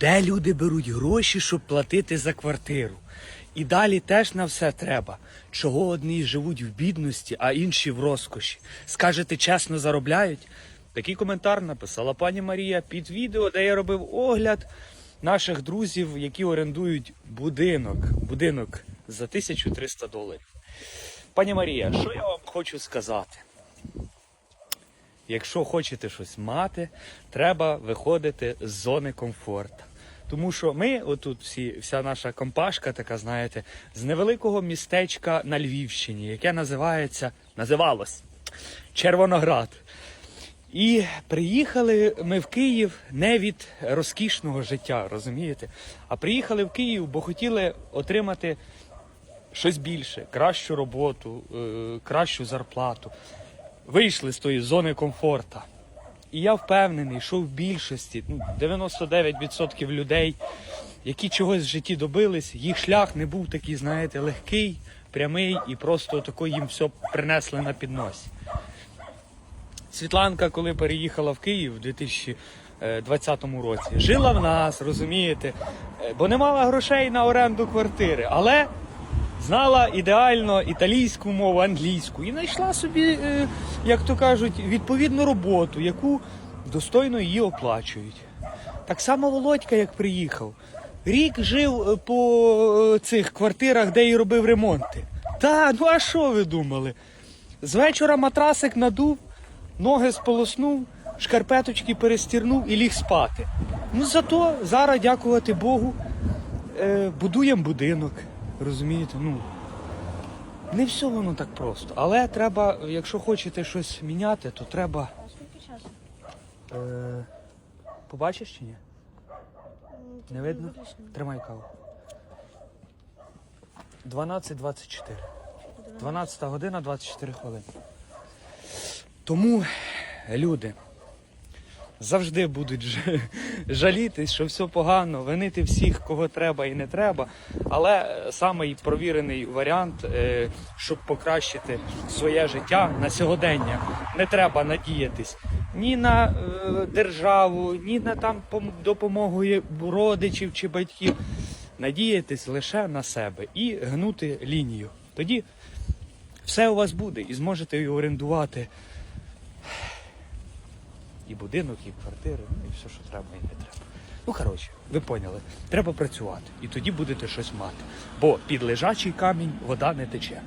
де люди беруть гроші, щоб платити за квартиру. І далі теж на все треба. Чого одні живуть в бідності, а інші в розкоші. Скажете, чесно заробляють? Такий коментар написала пані Марія під відео, де я робив огляд наших друзів, які орендують будинок. Будинок за 1300 доларів. Пані Марія, що я вам хочу сказати? Якщо хочете щось мати, треба виходити з зони комфорту. Тому що ми, отут всі, вся наша компашка, така, знаєте, з невеликого містечка на Львівщині, яке називається, називалось Червоноград. І приїхали ми в Київ не від розкішного життя, розумієте? А приїхали в Київ, бо хотіли отримати щось більше, кращу роботу, е, кращу зарплату. Вийшли з тої зони комфорту. І я впевнений, що в більшості, ну, 99% людей, які чогось в житті добились, їх шлях не був такий, знаєте, легкий, прямий і просто тако їм все принесли на підносі. Світланка, коли переїхала в Київ у 2020 році, жила в нас, розумієте, е, бо не мала грошей на оренду квартири, але знала ідеально італійську мову, англійську і знайшла собі, е, як то кажуть, відповідну роботу, яку достойно її оплачують. Так само Володька, як приїхав, рік жив е, по е, цих квартирах, де і робив ремонти. Та, ну а що ви думали? З вечора матрасик надув, ноги сполоснув, шкарпеточки перестірнув і ліг спати. Ну зато зараз, дякувати Богу, будуємо будинок. Розумієте? Ну, не все воно так просто. Але треба, якщо хочете щось міняти, то треба. А скільки часу? Е, побачиш чи ні? Не видно? Тримай каву. 12.24. 12 година 24 хвилини. Тому люди завжди будуть жалітись, що все погано, винити всіх, кого треба і не треба. Але е, самий провірений варіант, е, щоб покращити своє життя на сьогодення, не треба надіятись ні на е, державу, ні на там допомогу родичів чи батьків. Надіятись лише на себе і гнути лінію. Тоді все у вас буде, і зможете орендувати і будинок, і квартири, ну і все, що треба, і не треба. Ну, коротше, ви поняли, треба працювати, і тоді будете щось мати. Бо під лежачий камінь вода не тече.